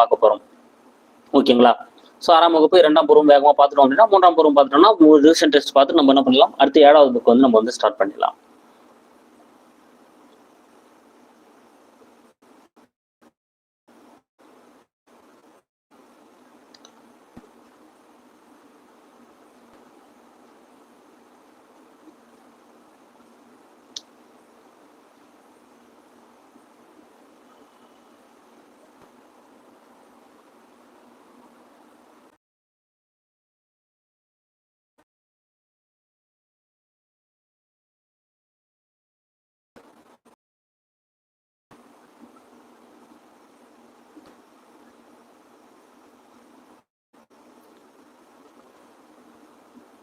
பார்க்க போறோம். ஓகேங்களா? ஸோ ஆறாம் வகுப்பு இரண்டாம் பருவம் வேகமாக பார்த்துட்டோம் அப்படின்னா மூன்றாம் பருவம் பார்த்துட்டோம்னா மூணு ரிவிஷன் டெஸ்ட் பார்த்து நம்ம என்ன பண்ணலாம்? அடுத்து ஏழாவது புக் வந்து நம்ம வந்து ஸ்டார்ட் பண்ணிடலாம்.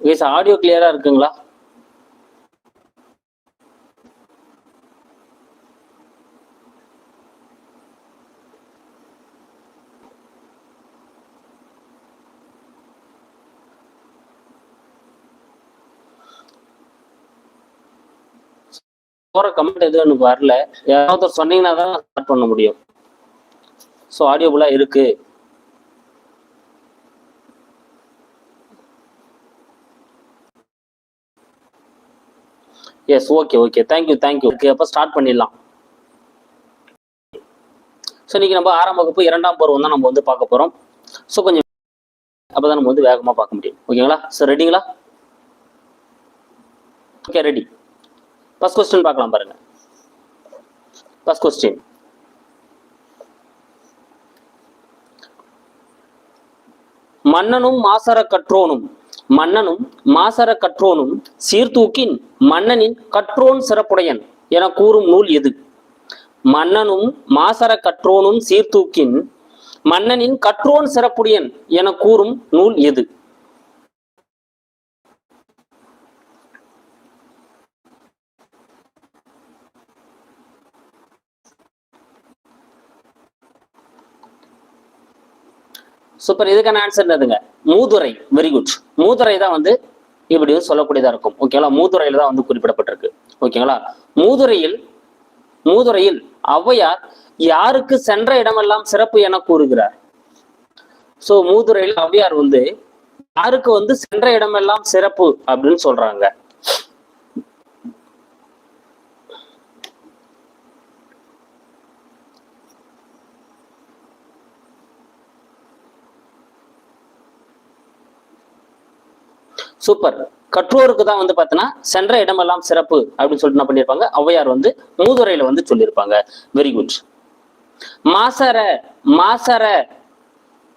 எஸ் ஆடியோ கிளியரா இருக்குங்களா? போற கமெண்ட் எதுவும் எனக்கு வரல. யாராவது சொன்னீங்கன்னா தான் ஸ்டார்ட் பண்ண முடியும். ஸோ ஆடியோபுல்லா இருக்கு. Yes okay okay thank you thank you okay அப்போ ஸ்டார்ட் பண்ணிடலாம். ஸோ இன்னைக்கு நம்ம ஆறாம் வகுப்பு இரண்டாம் பருவம் தான் நம்ம வந்து பார்க்க போகிறோம் ஸோ கொஞ்சம் அப்போ தான் நம்ம வந்து வேகமாக பார்க்க முடியும். ஓகேங்களா சார் ரெடிங்களா ஓகே ரெடி ஃபஸ்ட் கொஸ்டின் பார்க்கலாம் பாருங்க. ஃபஸ்ட் கொஸ்டின் மன்னனும் மாசர கற்றோனும் மன்னனும் மாசர கற்றோனும் சீர்தூக்கின் மன்னனின் கற்றோன் சிறப்புடையன் என கூறும் நூல் எது? மன்னனும் மாசர கற்றோனும் சீர்தூக்கின் மன்னனின் கற்றோன் சிறப்புடையன் என கூறும் நூல் எது? சூப்பர் இதுக்கான ஆன்சர் என்னதுங்க? மூதுரை வெரி குட் மூதுரை தான் வந்து இப்படி வந்து சொல்லக்கூடியதா இருக்கும். ஓகேங்களா மூதுரையில தான் வந்து குறிப்பிடப்பட்டிருக்கு. ஓகேங்களா மூதுரையில் மூதுரையில் ஔவையார் யாருக்கு சென்ற இடமெல்லாம் சிறப்பு என கூறுகிறார்? சோ மூதுரையில் ஔவையார் வந்து யாருக்கு வந்து சென்ற இடமெல்லாம் சிறப்பு அப்படின்னு சொல்றாங்க. சூப்பர் கற்றோருக்கு தான் வந்து பார்த்தீங்கன்னா சென்ற இடமெல்லாம் சிறப்பு அப்படின்னு சொல்லிட்டு என்ன பண்ணியிருப்பாங்க ஔவையார் வந்து மூதுரையில வந்து சொல்லியிருப்பாங்க வெரி குட் மாசர மாசர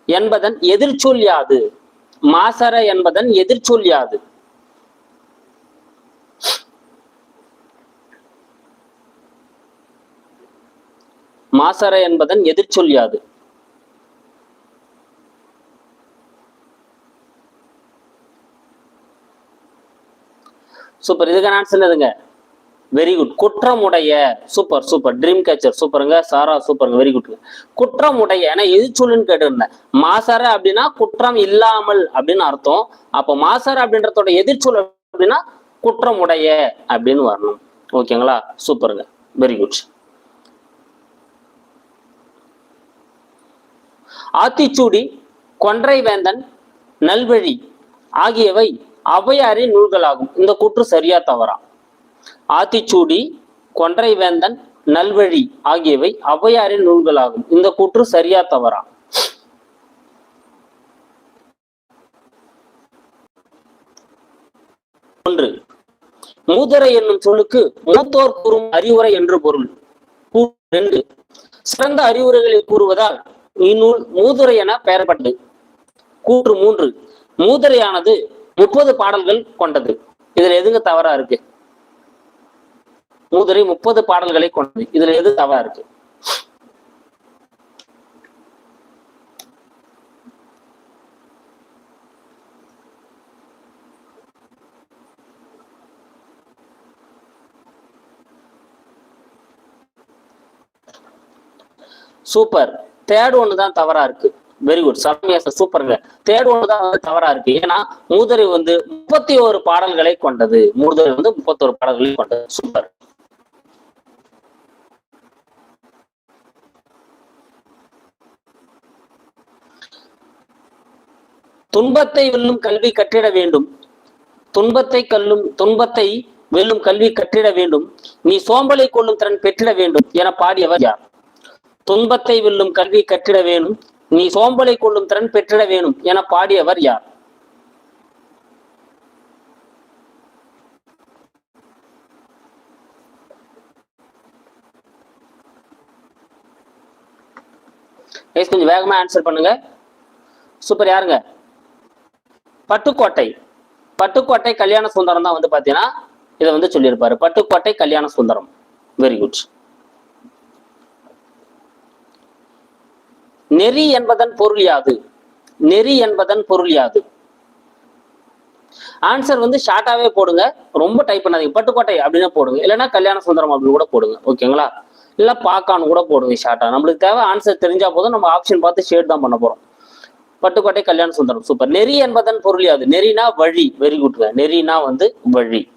என்பதன் எதிர்ச்சொல் யாது? மாசர என்பதன் எதிர்ச்சொல் யாது? மாசர என்பதன் எதிர்ச்சொல் யாது? சூப்பர் இதுக்கு ஆன்சர் என்னதுங்க வெரி குட் குற்றமுடைய சூப்பர் சூப்பர் ட்ரீம் கேச்சர் சூப்பருங்க சாரா சூப்பருங்க வெரி குட் குற்றமுடைய ஏன்னா எது சொல்லுன்னு கேட்டிருந்தேன். மாசர அப்படின்னா குற்றம் இல்லாமல் அப்படின்னு அர்த்தம். அப்போ மாசர அப்படின்றதோட எதிர்ச்சொல் அப்படின்னா குற்றமுடைய அப்படின்னு வரணும். ஓகேங்களா? சூப்பருங்க வெரி குட் ஆத்திச்சூடி கொன்றை வேந்தன் நல்வழி ஆகியவை அவையாரின் நூல்களாகும். இந்த கூற்று சரியா தவறா? ஆத்திச்சூடி கொன்றை வேந்தன் நல்வழி ஆகியவை அவையாரின் நூல்களாகும். இந்த கூற்று சரியா தவறா? ஒன்று. மூதரை என்னும் சொல்லுக்கு மூத்தோர் கூறும் அறிவுரை என்று பொருள். கூ- ரெண்டு. சிறந்த அறிவுரைகளை கூறுவதால் இந்நூல் மூதுரை என பெயரப்பட்டது. கூற்று மூன்று. மூதுரையானது முப்பது பாடல்கள் கொண்டது. இதுல எதுங்க தவறா இருக்கு? மூதுரை முப்பது பாடல்களை கொண்டது. இதுல எது தவறா இருக்கு? சூப்பர். தேர்ட் ஒன்று தான் தவறா இருக்கு. வெரி குட் சரண்யா சார் சூப்பருங்க தேர்ட் ஒன்று தான் வந்து தவறா இருக்கு. ஏன்னா மூதறி வந்து முப்பத்தி ஒரு பாடல்களை கொண்டது. மூதறி வந்து முப்பத்தோரு பாடல்களை கொண்டது. சூப்பர் துன்பத்தை வெல்லும் கல்வி கட்டிட வேண்டும். துன்பத்தை கல்லும் துன்பத்தை வெல்லும் கல்வி கட்டிட வேண்டும். நீ சோம்பலை கொள்ளும் திறன் பெற்றிட வேண்டும் என பாடியவர் யார்? துன்பத்தை வெல்லும் கல்வி கட்டிட வேண்டும். நீ சோம்பலை கொள்ளும் திறன் பெற்றிட வேணும் என பாடியவர் யார்? கொஞ்சம் வேகமா ஆன்சர் பண்ணுங்க. சூப்பர் யாருங்க? பட்டுக்கோட்டை. பட்டுக்கோட்டை கல்யாண சுந்தரம் தான் வந்து பாத்தீங்கன்னா இதை வந்து சொல்லியிருப்பாரு. பட்டுக்கோட்டை கல்யாண சுந்தரம். வெரி குட் நெறி என்பதன் பொருள் யாது? நெறி என்பதன் பொருள் யாது? ஆன்சர் வந்து ஷார்ட்டாவே போடுங்க. ரொம்ப டைப் பண்ணாதீங்க. பட்டுக்கோட்டை அப்படின்னு போடுங்க. இல்லைன்னா கல்யாண சுந்தரம் அப்படின்னு கூட போடுங்க. ஓகேங்களா இல்ல பாக்கான்னு கூட போடுங்க ஷார்ட்டா நம்மளுக்கு தேவை ஆன்சர் தெரிஞ்சா போதும். நம்ம ஆப்ஷன் பார்த்து ஷேட் தான் பண்ண போறோம். பட்டுக்கோட்டை கல்யாண சுந்தரம். சூப்பர் நெறி என்பதன் பொருள் யாது? நெறினா வழி. வெரி குட்ங்க நெறினா வந்து வழி.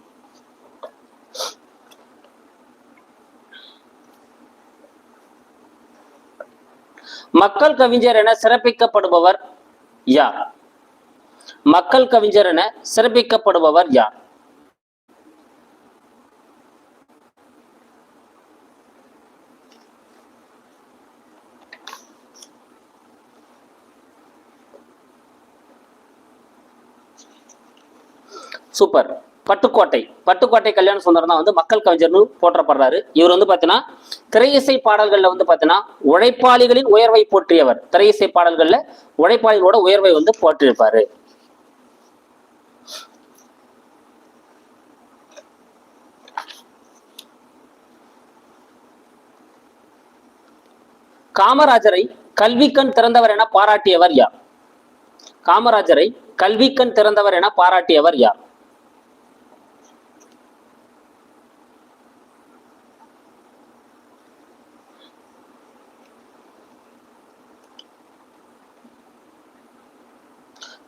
மக்கள் கவிஞர் என சிறப்பிக்கப்படுபவர் யார்? மக்கள் கவிஞர் என சிறப்பிக்கப்படுபவர் யார்? சூப்பர். பட்டுக்கோட்டை பட்டுக்கோட்டை கல்யாண சுந்தரம் தான் வந்து மக்கள் கவிஞர்னு போற்றப்படுறாரு. இவர் வந்து பாத்தீங்கன்னா திரையிசை பாடல்கள்ல வந்து பாத்தீங்கன்னா உழைப்பாளிகளின் உயர்வை போற்றியவர். திரையிசை பாடல்கள்ல உழைப்பாளிகளோட உயர்வை வந்து போற்றிருப்பாரு. காமராஜரை கல்விக்கண் திறந்தவர் என பாராட்டியவர் யார்? காமராஜரை கல்விக்கண் திறந்தவர் என பாராட்டியவர் யார்?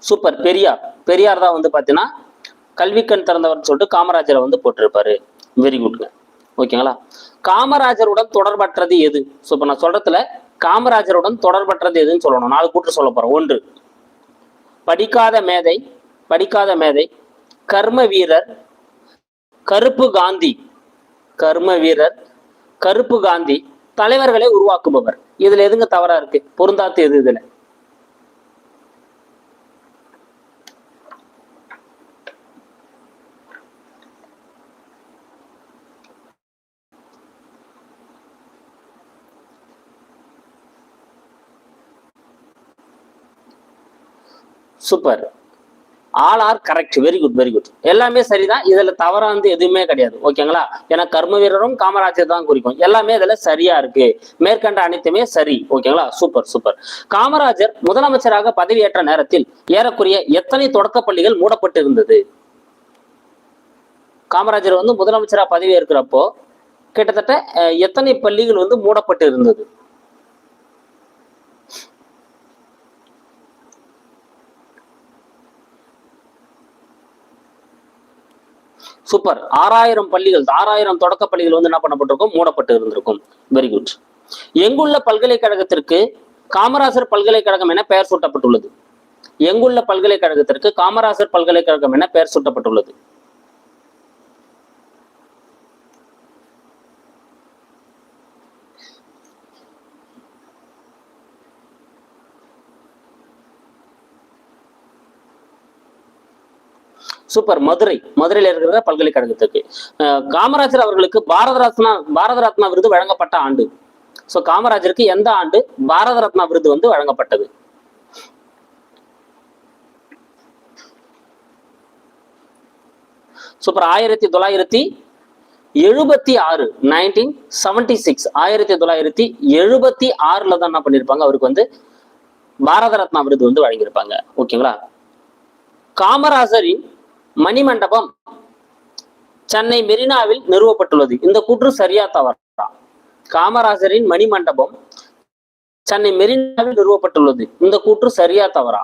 சூப்பர். பெரியார். பெரியார் தான் வந்து பார்த்தீங்கன்னா கல்விக்கண் திறந்தவர்னு சொல்லிட்டு காமராஜரை வந்து போட்டிருப்பாரு. வெரி குட்ங்க ஓகேங்களா காமராஜருடன் தொடர்பற்றது எது? ஸோ இப்போ நான் சொல்றதுல காமராஜருடன் தொடர்பற்றது எதுன்னு சொல்லணும். நாலு கூற்று சொல்ல போறேன் ஒன்று படிக்காத மேதை படிக்காத மேதை கர்ம வீரர் கருப்பு காந்தி. கர்ம வீரர் கருப்பு காந்தி தலைவர்களை உருவாக்குபவர். இதுல எதுங்க தவறா இருக்கு? பொருந்தாத்து எது இதுல? Super all are correct very good very good எல்லாமே சரிதான். இதுல தவறா வந்து எதுவுமே கிடையாது. ஓகேங்களா? ஏன்னா கர்ம வீரரும் காமராஜர் தான் குறிக்கும் எல்லாமே இதுல சரியா இருக்கு. மேற்கண்ட அனைத்துமே சரி. ஓகேங்களா? சூப்பர் சூப்பர் காமராஜர் முதலமைச்சராக பதவியேற்ற நேரத்தில் ஏறக்குறைய எத்தனை தொடக்க பள்ளிகள் மூடப்பட்டு இருந்தது காமராஜர் வந்து முதலமைச்சராக பதவி ஏற்கிறப்போ கிட்டத்தட்ட எத்தனை பள்ளிகள் வந்து மூடப்பட்டு இருந்தது சூப்பர். ஆறாயிரம் பள்ளிகள் ஆறாயிரம் தொடக்க பள்ளிகள் வந்து என்ன பண்ணப்பட்டிருக்கும்? மூடப்பட்டு இருந்திருக்கும். வெரி குட் எங்குள்ள பல்கலைக்கழகத்திற்கு காமராசர் பல்கலைக்கழகம் என பெயர் சூட்டப்பட்டுள்ளது. எங்குள்ள பல்கலைக்கழகத்திற்கு காமராசர் பல்கலைக்கழகம் என பெயர் சூட்டப்பட்டுள்ளது. சூப்பர். மதுரை. மதுரையில இருக்கிற பல்கலைக்கழகத்துக்கு. காமராஜர் அவர்களுக்கு பாரத ரத்னா பாரத ரத்னா விருது வழங்கப்பட்ட ஆண்டு. சோ காமராஜருக்கு எந்த ஆண்டு பாரத ரத்னா விருது வந்து வழங்கப்பட்டது? சூப்பர். ஆயிரத்தி தொள்ளாயிரத்தி எழுபத்தி ஆறு நைன்டீன் செவன்டி சிக்ஸ் ஆயிரத்தி தொள்ளாயிரத்தி எழுபத்தி ஆறுல தான் என்ன பண்ணிருப்பாங்க? அவருக்கு வந்து பாரத ரத்னா விருது வந்து வழங்கியிருப்பாங்க. ஓகேங்களா? காமராஜரின் மணிமண்டபம் சென்னை மெரினாவில் நிறுவப்பட்டுள்ளது. இந்த கூற்று சரியா தவறா? காமராஜரின் மணிமண்டபம் சென்னை மெரினாவில் நிறுவப்பட்டுள்ளது. இந்த கூற்று சரியா தவறா?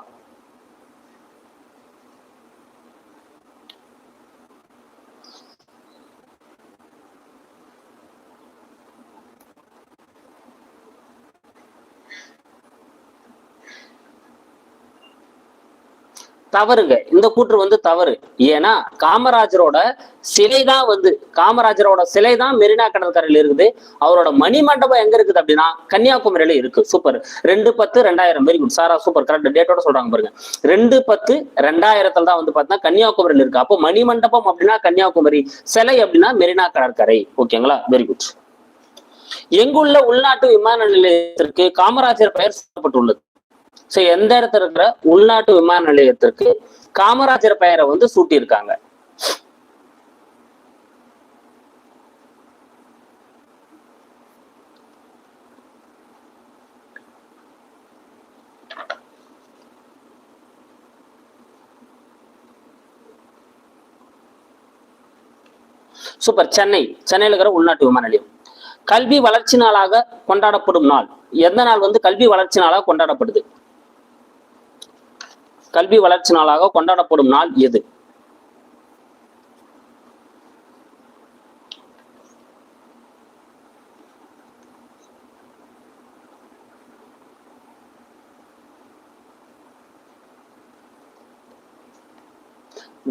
தவறுங்க. இந்த கூற்று வந்து தவறு. ஏன்னா காமராஜரோட சிலை தான் வந்து காமராஜரோட சிலை தான் மெரினா கடற்கரையில் இருக்குது. அவரோட மணிமண்டபம் எங்க இருக்குது அப்படின்னா கன்னியாகுமரியில இருக்கு. சூப்பர். ரெண்டு பத்து ரெண்டாயிரம். Very good Sara super. Correct டேட்டோட சொல்றாங்க பாருங்க. ரெண்டு பத்து ரெண்டாயிரத்துல தான் வந்து பார்த்தீங்கன்னா கன்னியாகுமரியில் இருக்கு. அப்போ மணிமண்டபம் அப்படின்னா கன்னியாகுமரி. சிலை அப்படின்னா மெரினா கடற்கரை. ஓகேங்களா? வெரி குட் எங்குள்ள உள்நாட்டு விமான நிலையத்திற்கு காமராஜர் பெயர் சொல்லப்பட்டுள்ளது ஸோ எந்த இடத்துல இருக்கிற உள்நாட்டு விமான நிலையத்திற்கு காமராஜர் பெயரை வந்து சூட்டியிருக்காங்க. சூப்பர் சென்னை. சென்னையில் இருக்கிற உள்நாட்டு விமான நிலையம். கல்வி வளர்ச்சி நாளாக கொண்டாடப்படும் நாள். எந்த நாள் வந்து கல்வி வளர்ச்சி நாளாக கொண்டாடப்படுது? கல்வி வளர்ச்சி நாளாக கொண்டாடப்படும் நாள் எது?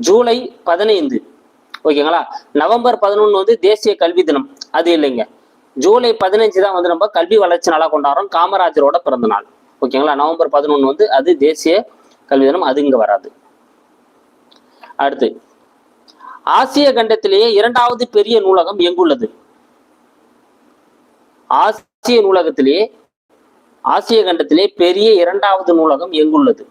ஜூலை பதினைந்து. ஓகேங்களா? நவம்பர் பதினொன்று வந்து தேசிய கல்வி தினம். அது இல்லைங்க. ஜூலை பதினஞ்சு தான் வந்து நம்ம கல்வி வளர்ச்சி நாளாக கொண்டாடுறோம். காமராஜரோட பிறந்த நாள். ஓகேங்களா? நவம்பர் பதினொன்று வந்து அது தேசிய கல்விதனம் அது இங்க வராது. அடுத்து ஆசிய கண்டத்திலேயே இரண்டாவது பெரிய நூலகம் எங்குள்ளது? ஆசிய நூலகத்திலேயே ஆசிய கண்டத்திலே பெரிய இரண்டாவது நூலகம் எங்குள்ளது?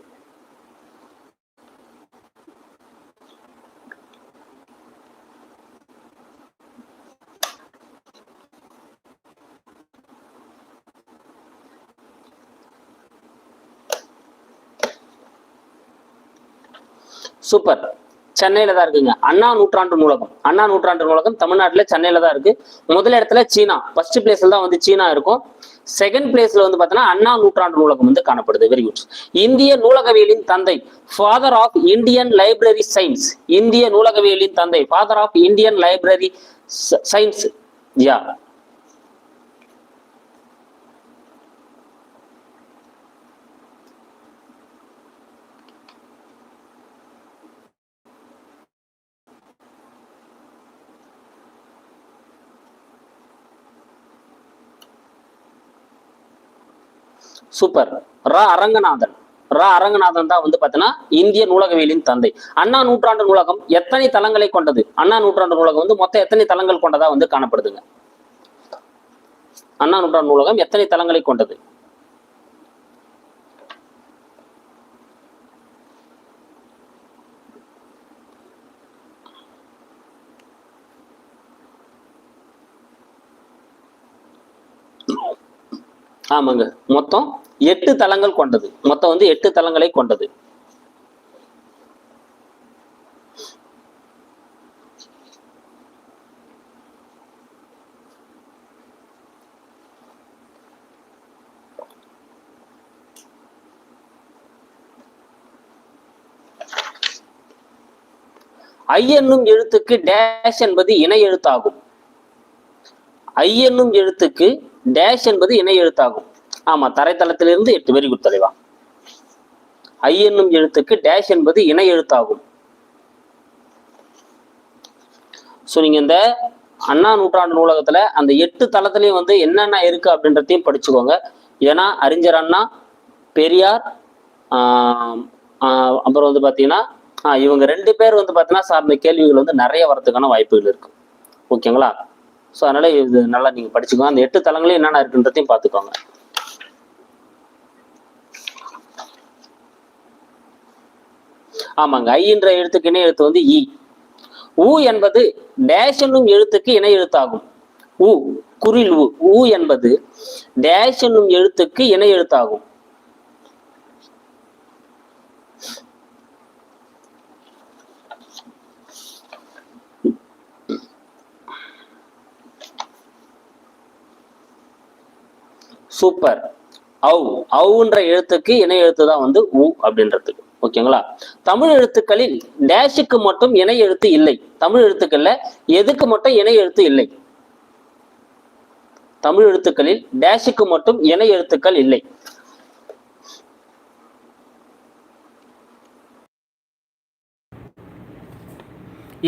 சூப்பர். சென்னையில தான் இருக்குங்க. அண்ணா நூற்றாண்டு நூலகம். அண்ணா நூற்றாண்டு நூலகம் தமிழ்நாட்டுல சென்னையில தான் இருக்கு. முதல் இடத்துல சீனா. ஃபர்ஸ்ட் பிளேஸ்ல தான் வந்து சீனா இருக்கும். செகண்ட் பிளேஸ்ல வந்து பார்த்தோன்னா அண்ணா நூற்றாண்டு நூலகம் வந்து காணப்படுது. வெரி குட் இந்திய நூலகவியலின் தந்தை father of Indian library science இந்திய நூலகவியலின் தந்தை father of Indian library science yeah super. Ra Aranganathan. Ra Aranganathan தான் வந்து பார்த்தீங்கன்னா இந்திய நூலகவியலின் தந்தை. அண்ணா நூற்றாண்டு நூலகம் எத்தனை தளங்களை கொண்டது? அண்ணா நூற்றாண்டு நூலகம் வந்து மொத்தம் எத்தனை தளங்கள் கொண்டதா வந்து காணப்படுதுங்க? அண்ணா நூற்றாண்டு நூலகம் எத்தனை தளங்களை கொண்டது? ஆமாங்க. மொத்தம் எட்டு தளங்கள் கொண்டது. மொத்தம் வந்து எட்டு தளங்களை கொண்டது. ஐ என்னும் எழுத்துக்கு டேஷ் என்பது இணை எழுத்தாகும். ஐ என்னும் எழுத்துக்கு டேஷ் என்பது இணை எழுத்தாகும். ஆமா தரைத்தளத்திலிருந்து எட்டு வெரி குட் தலைவா ஐ என்னும் எழுத்துக்கு டேஷ் என்பது இணை எழுத்தாகும். ஸோ நீங்க இந்த அண்ணா நூற்றாண்டு நூலகத்துல அந்த எட்டு தளத்துலயும் வந்து என்னென்ன இருக்கு அப்படின்றதையும் படிச்சுக்கோங்க. ஏன்னா அறிஞர் அண்ணா பெரியார் ஆஹ் அப்புறம் வந்து பாத்தீங்கன்னா இவங்க ரெண்டு பேர் வந்து பாத்தீங்கன்னா சார்ந்த கேள்விகள் வந்து நிறைய வரதுக்கான வாய்ப்புகள் இருக்கு. ஓகேங்களா? ஸோ அதனால இது நல்லா நீங்க படிச்சுக்கோங்க. அந்த எட்டு தளங்களையும் என்னென்ன இருக்குன்றதையும் பார்த்துக்கோங்க. ஆமாங்க. ஐ என்ற எழுத்துக்கு இணை எழுத்து வந்து e. இ உ என்பது டேஷ் என்னும் எழுத்துக்கு இணை எழுத்தாகும். உ குறில் உ உ என்பது டேஷ் என்னும் எழுத்துக்கு இணை எழுத்தாகும். சூப்பர் அவு அவுன்ற எழுத்துக்கு இணை எழுத்து தான் வந்து உ அப்படின்றதுக்கு ஓகேங்களா? தமிழ் எழுத்துக்களில் டேஷுக்கு மட்டும் இணை எழுத்து இல்லை. தமிழ் எழுத்துக்கள்ல எதுக்கு மட்டும் இணை எழுத்து இல்லை? தமிழ் எழுத்துக்களில் டேஷுக்கு மட்டும் இணை எழுத்துக்கள் இல்லை.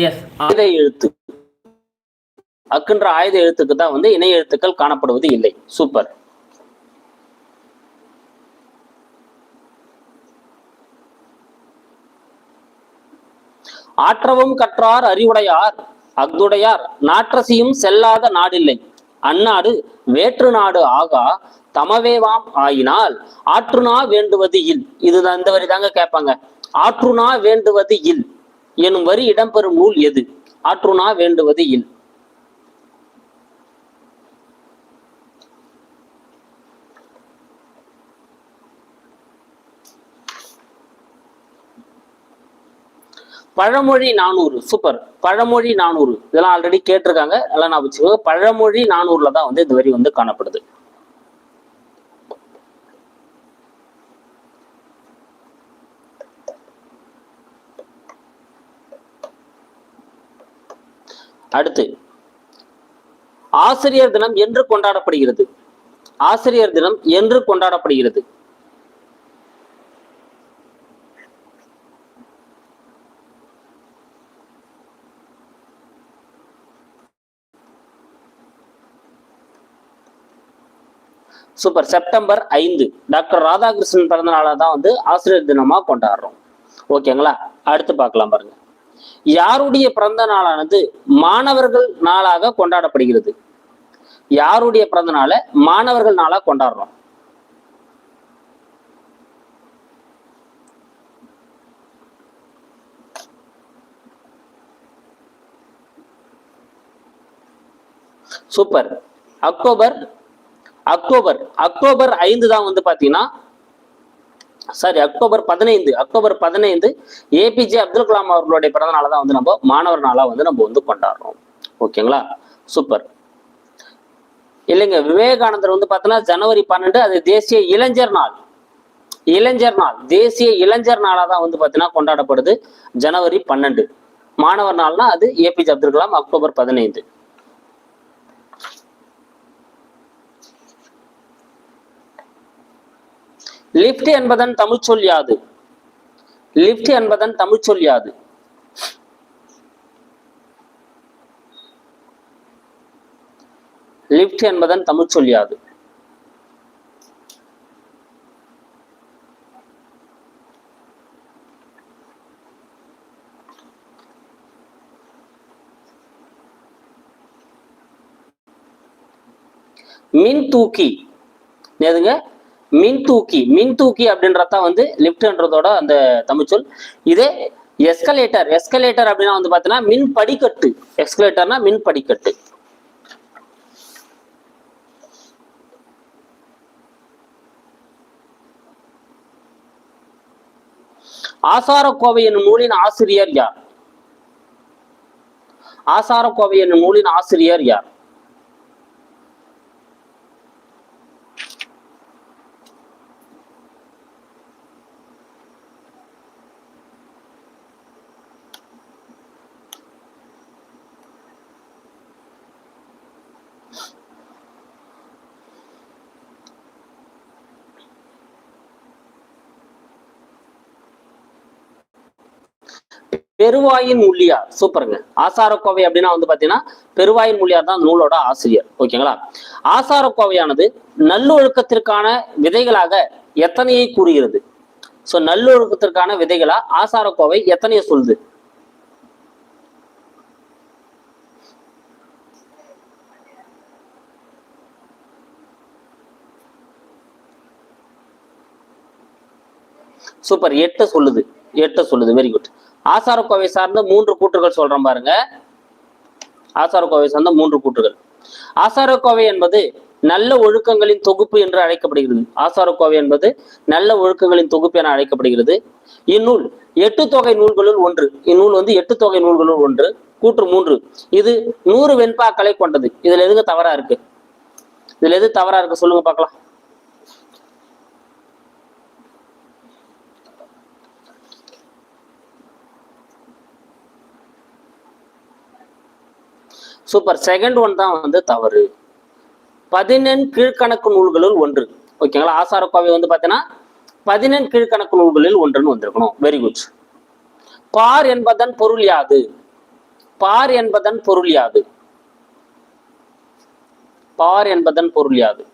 எஸ் ஆயுத எழுத்து. அக்குன்ற ஆயுத எழுத்துக்கு தான் வந்து இணை எழுத்துக்கள் காணப்படுவது இல்லை. சூப்பர் ஆற்றவும் கற்றார் அறிவுடையார் அஃதுடையார். நாற்றசியும் செல்லாத நாடில்லை. அந்நாடு வேற்று நாடு ஆகா தமவேவாம் ஆயினால். ஆற்றுனா வேண்டுவது இல். இதுதான் இந்த வரி தாங்க கேட்பாங்க. ஆற்றுனா வேண்டுவது இல். எனும் வரி இடம்பெறும் நூல் எது? ஆற்றுனா வேண்டுவது இல். பழமொழி நானூறு சூப்பர் பழமொழி நானூறு. இதெல்லாம் ஆல்ரெடி கேட்டிருக்காங்க. அதெல்லாம் நான் வச்சுக்கோங்க. பழமொழி நானூறுல தான் வந்து இந்த வரி வந்து காணப்படுது. அடுத்து ஆசிரியர் தினம் என்று கொண்டாடப்படுகிறது. ஆசிரியர் தினம் என்று கொண்டாடப்படுகிறது. சூப்பர். செப்டம்பர் ஐந்து. டாக்டர் ராதாகிருஷ்ணன் பிறந்த நாளை தான் வந்து ஆசிரியர் தினமா கொண்டாடுறோம். ஓகேங்களா? அடுத்து பார்க்கலாம் பாருங்க. யாருடைய பிறந்த நாளானது மாணவர்கள் நாளாக கொண்டாடப்படுகிறது? யாருடைய பிறந்த நாளை மாணவர்கள் நாளா கொண்டாடுறோம்? சூப்பர். October October. அக்டோபர் ஐந்து தான் வந்து பாத்தீங்கன்னா சாரி அக்டோபர் பதினைந்து. அக்டோபர் பதினைந்து ஏபிஜே அப்துல் கலாம் அவர்களுடைய பிறந்த நாளை தான் வந்து நம்ம மாணவர் நாளா வந்து நம்ம வந்து கொண்டாடுறோம். ஓகேங்களா? சூப்பர். இல்லைங்க விவேகானந்தர் வந்து பார்த்தோன்னா ஜனவரி பன்னெண்டு அது தேசிய இளைஞர் நாள். இளைஞர் நாள். தேசிய இளைஞர் நாளா தான் வந்து பார்த்தீங்கன்னா கொண்டாடப்படுது ஜனவரி பன்னெண்டு. மாணவர் நாள்னா அது ஏபிஜே அப்துல் கலாம் அக்டோபர் பதினைந்து. லிப்ட் என்பதன் தமிழ்ச்சொல் யாது? லிப்ட் என்பதன் தமிழ்ச்சொல் யாது? லிப்ட் என்பதன் தமிழ்ச்சொல் யாது? மின் தூக்கி எதுங்க மின் தூக்கி மின் தூக்கி அப்படின்றதான் வந்து லிப்ட்ன்றதோட அந்த தமிழ்ச்சொல். இதே எஸ்கலேட்டர் எஸ்கலேட்டர் அப்படின்னா வந்து பாத்தீங்கன்னா மின் படிக்கட்டு எஸ்கலேட்டர்னா மின் படிக்கட்டு ஆசாரக்கோவை என்னும் நூலின் ஆசிரியர் யார்? ஆசாரக்கோவை என்னும் நூலின் ஆசிரியர் யார்? பெருவாயின் முள்ளியார். சூப்பருங்க. ஆசாரக்கோவை அப்படின்னா வந்து பாத்தீங்கன்னா பெருவாயின் முள்ளியார் தான் நூலோட ஆசிரியர். ஓகேங்களா? ஆசாரக்கோவையானது நல்லொழுக்கத்திற்கான விதைகளாக எத்தனையை கூறுகிறது? சோ நல்லொழுக்கத்திற்கான விதைகளா ஆசாரக்கோவை எத்தனையை சொல்லுது? சூப்பர். எட்டு சொல்லுது. எட்ட சொல்லுது. வெரி குட் ஆசாரக்கோவை சார்ந்த மூன்று கூற்றுகள் சொல்றேன் பாருங்க. ஆசாரக்கோவை சார்ந்த மூன்று கூற்றுகள். ஆசாரக்கோவை என்பது நல்ல ஒழுக்கங்களின் தொகுப்பு என்று அழைக்கப்படுகிறது. ஆசாரக்கோவை என்பது நல்ல ஒழுக்கங்களின் தொகுப்பு என அழைக்கப்படுகிறது. இந்நூல் எட்டு தொகை நூல்களுள் ஒன்று. இந்நூல் வந்து எட்டு தொகை நூல்களுள் ஒன்று. கூற்று மூன்று. இது நூறு வெண்பாக்களை கொண்டது. இதுல எதுங்க தவறா இருக்கு? இதுல எது தவறா இருக்கு? சொல்லுங்க பார்க்கலாம். சூப்பர் செகண்ட் ஒன் தான் வந்து தவறு. பதினெண் கீழ்கணக்கு நூல்களுள் ஒன்று. ஓகேங்களா ஆசாரக்கோவை வந்து பார்த்தீங்கன்னா பதினெண் கீழ்கணக்கு நூல்களில் ஒன்றுன்னு வந்திருக்கணும். வெரி குட் பார் என்பதன் பொருள் யாது? பார் என்பதன் பொருள் யாது? பார் என்பதன் பொருள் யாது?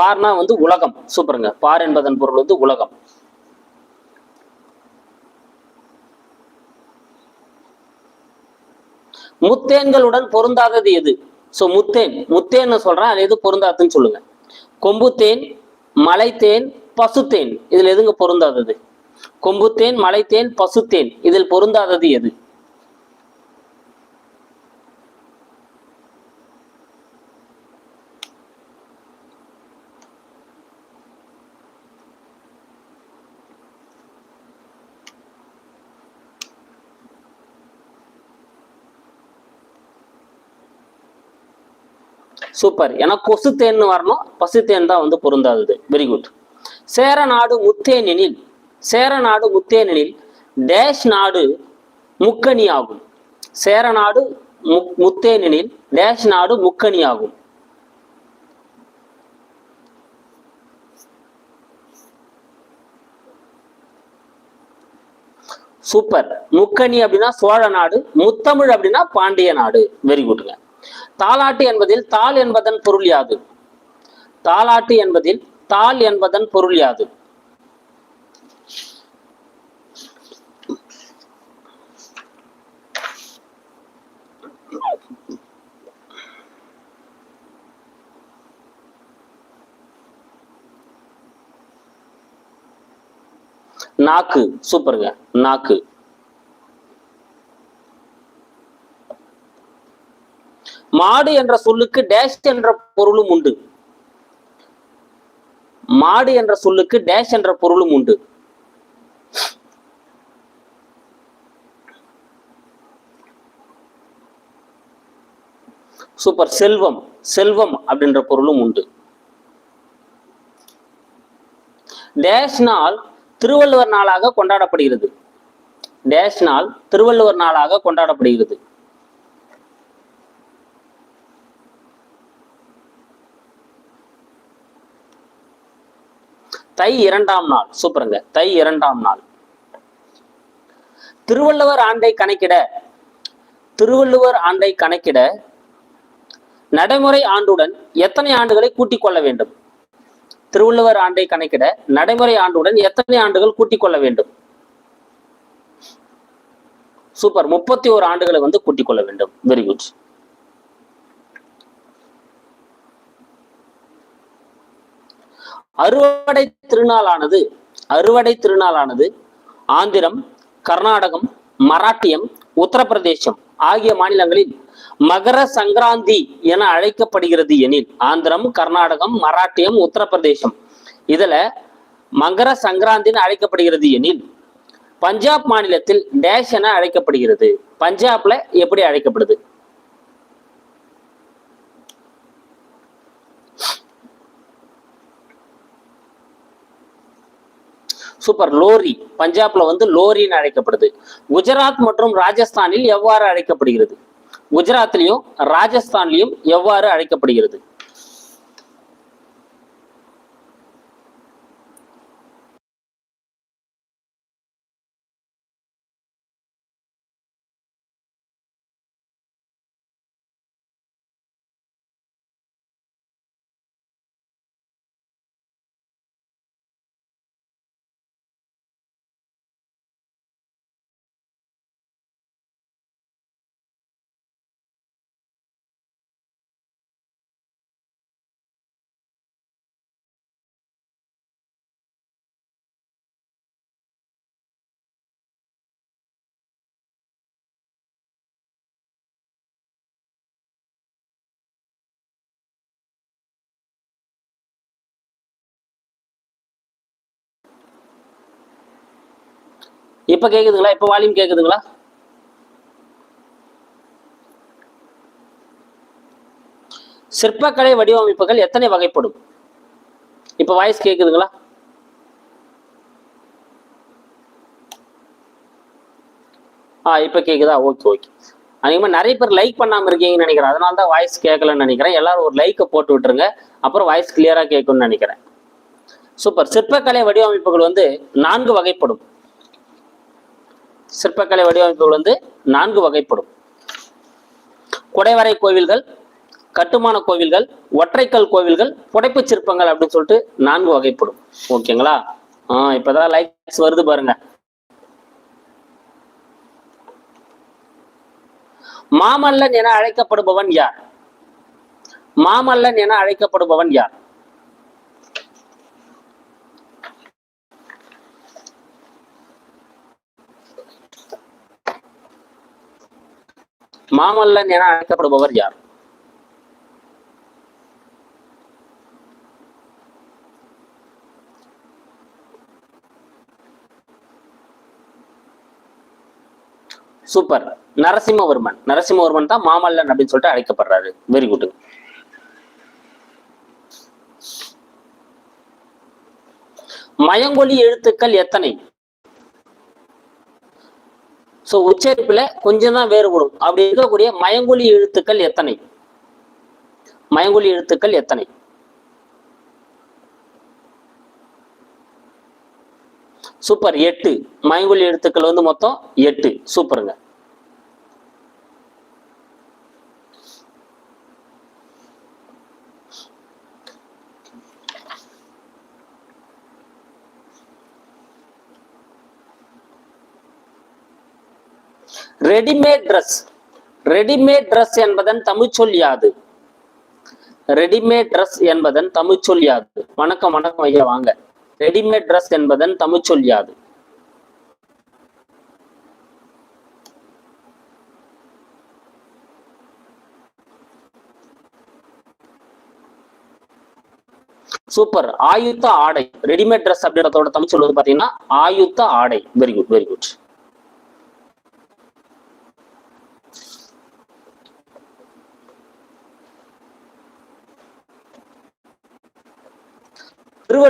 பார்னா வந்து உலகம். சூப்பருங்க பார் என்பதன் பொருள் வந்து உலகம். முத்தேன்களுடன் பொருந்தாதது எது? சோ முத்தேன். முத்தேன்னு சொல்றேன் அது எது பொருந்தாதுன்னு சொல்லுங்க. கொம்புத்தேன் மலைத்தேன் பசுத்தேன். இதுல எதுங்க பொருந்தாதது? கொம்புத்தேன் மலைத்தேன் பசுத்தேன். இதில் பொருந்தாதது எது? சூப்பர் ஏன்னா கொசு தேன் வரணும். பசு தேன் தான் வந்து பொருந்தாதது. வெரி குட் சேர நாடு முத்தேனெனில் சேர நாடு முத்தேனெனில் டேஷ் நாடு முக்கணி ஆகும். சேர நாடு முக் முத்தேனெனில் டேஷ் நாடு முக்கணி ஆகும். சூப்பர் முக்கணி அப்படின்னா சோழ நாடு. முத்தமிழ் அப்படின்னா பாண்டிய நாடு. வெரி குட்ங்க தாலாட்டு என்பதில் தாள் என்பதன் பொருள் யாது? தாலாட்டு என்பதில் தாள் என்பதன் பொருள் யாது? நாக்கு சூப்பருங்க. நாக்கு. மாடு என்ற சொல்லுக்கு டேஷ் என்ற பொருளும் உண்டு. மாடு என்ற சொல்லுக்கு டேஷ் என்ற பொருளும் உண்டு. சூப்பர் செல்வம். செல்வம் அப்படின்ற பொருளும் உண்டு. டேஷ் நாள் திருவள்ளுவர் நாளாக கொண்டாடப்படுகிறது. டேஷ் நாள் திருவள்ளுவர் நாளாக கொண்டாடப்படுகிறது. தை இரண்டாம் நாள். சூப்பருங்க. தை இரண்டாம் நாள். திருவள்ளுவர் ஆண்டை கணக்கிட திருவள்ளுவர் ஆண்டை கணக்கிட நடைமுறை ஆண்டுடன் எத்தனை ஆண்டுகளை கூட்டிக் கொள்ள வேண்டும்? திருவள்ளுவர் ஆண்டை கணக்கிட நடைமுறை ஆண்டுடன் எத்தனை ஆண்டுகள் கூட்டிக் கொள்ள வேண்டும்? சூப்பர். முப்பத்தி ஓரு ஆண்டுகளை வந்து கூட்டிக் கொள்ள வேண்டும். வெரி குட் அறுவடை திருநாளானது அறுவடை திருநாளானது ஆந்திரம் கர்நாடகம் மராட்டியம் உத்தரப்பிரதேசம் ஆகிய மாநிலங்களில் மகர சங்கராந்தி என அழைக்கப்படுகிறது எனில் ஆந்திரம் கர்நாடகம் மராட்டியம் உத்தரப்பிரதேசம் இதுல மகர சங்கராந்தின்னு அழைக்கப்படுகிறது எனில் பஞ்சாப் மாநிலத்தில் டேஷ் என அழைக்கப்படுகிறது. பஞ்சாப்ல எப்படி அழைக்கப்படுது? சூப்பர் லோரி பஞ்சாப்ல வந்து லோரின்னு அழைக்கப்படுது. குஜராத் மற்றும் ராஜஸ்தானில் எவ்வாறு அழைக்கப்படுகிறது? குஜராத்லயும் ராஜஸ்தான்லயும் எவ்வாறு அழைக்கப்படுகிறது? இப்ப கேக்குதுங்களா? இப்ப வால்யூம் கேக்குதுங்களா? சிற்பக்கலை வடிவமைப்புகள் எத்தனை வகைப்படும்? இப்ப வாய்ஸ் கேக்குதுங்களா? ஆ இப்ப கேக்குதா? ஓகே ஓகே அதிகமாக நிறைய பேர் லைக் பண்ணாமல் இருக்கீங்கன்னு நினைக்கிறேன். அதனால தான் வாய்ஸ் கேட்கலன்னு நினைக்கிறேன். எல்லாரும் ஒரு லைக்கை போட்டு விட்டுருங்க. அப்புறம் வாய்ஸ் கிளியராக கேட்கும்னு நினைக்கிறேன். சூப்பர் சிற்பக்கலை வடிவமைப்புகள் வந்து நான்கு வகைப்படும். சிற்பக்கலை வடிவமைப்புகள் வந்து நான்கு வகைப்படும். குடைவரை கோவில்கள் கட்டுமான கோவில்கள் ஒற்றைக்கல் கோவில்கள் புடைப்பு சிற்பங்கள் அப்படின்னு சொல்லிட்டு நான்கு வகைப்படும். ஓகேங்களா? ஆஹ் இப்பதான் லைக்ஸ் வருது பாருங்க. மாமல்லன் என அழைக்கப்படுபவன் யார்? மாமல்லன் என அழைக்கப்படுபவன் யார்? மாமல்லன் என அழைக்கப்படுபவர் யார்? சூப்பர். நரசிம்மவர்மன். நரசிம்மவர்மன் தான் மாமல்லன் அப்படின்னு சொல்லிட்டு அழைக்கப்படுறாரு. வெரி குட் மயங்கொலி எழுத்துக்கள் எத்தனை? சோ உச்சரிப்புல கொஞ்சம் தான் வேறுபடும். அப்படி இருக்கக்கூடிய மயங்கொலி எழுத்துக்கள் எத்தனை? மயங்கொலி எழுத்துக்கள் எத்தனை? சூப்பர் எட்டு. மயங்கொலி எழுத்துக்கள் வந்து மொத்தம் எட்டு. சூப்பருங்க ரெடிமேட் ட்ரெஸ் ரெடிமேட் ட்ரெஸ் என்பதன் தமிழ்ச்சொல் யாது? ரெடிமேட் ட்ரெஸ் என்பதன் தமிழ்ச்சொல் யாது? வணக்கம் வணக்கம் ஐயா வாங்க. ரெடிமேட் ட்ரெஸ் என்பதன் தமிழ்ச்சொல் யாது? சூப்பர் ஆயுத்த ஆடை. ரெடிமேட் ட்ரெஸ் அப்படின்றதோட தமிழ் சொல்வது பாத்தீங்கன்னா ஆயுத்த ஆடை. Very good very good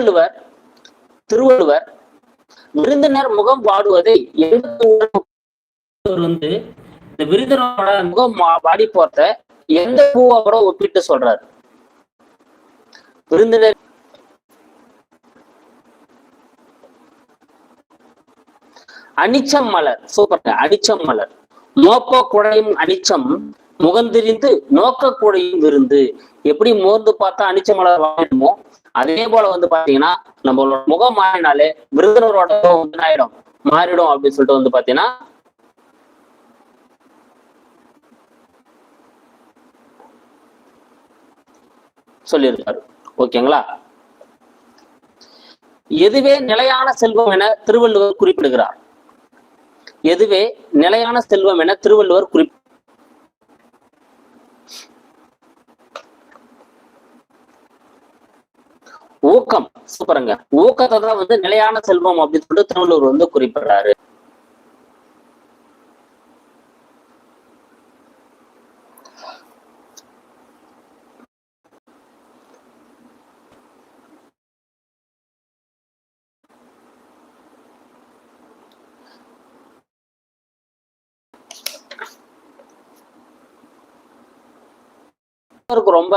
Thiruvalluvar Thiruvalluvar விருந்தினர் முகம் வாடுவதை எந்த வந்து இந்த விருந்தினரோட முகம் வாடி போறத எந்த பூவோட ஒப்பிட்டு சொல்றாரு? விருந்தினர் அனிச்சம் மலர் சூப்பர் அனிச்சம் மலர். நோக்க குடையும் அனிச்சம் முகந்திரிந்து நோக்க குழையும் விருந்து. எப்படி மோர்ந்து பார்த்தா அனிச்ச மலர் வாங்கிடுமோ அதே போல வந்து பாத்தீங்கன்னா நம்மளோட முகம் மாறினாலே விருந்தினரோட முகம் வந்து ஆயிடும்? மாறிடும் அப்படின்னு சொல்லிட்டு வந்து பாத்தீங்கன்னா சொல்லியிருக்காரு. ஓகேங்களா? எதுவே நிலையான செல்வம் என திருவள்ளுவர் குறிப்பிடுகிறார். எதுவே நிலையான செல்வம் என திருவள்ளுவர் குறிப் ஊக்கம். சூப்பருங்க ஊக்கத்தை தான் வந்து நிலையான செல்வம் அப்படின்னு சொல்லிட்டு திருவள்ளுவர் வந்து குறிப்பிடுறாரு. ரொம்ப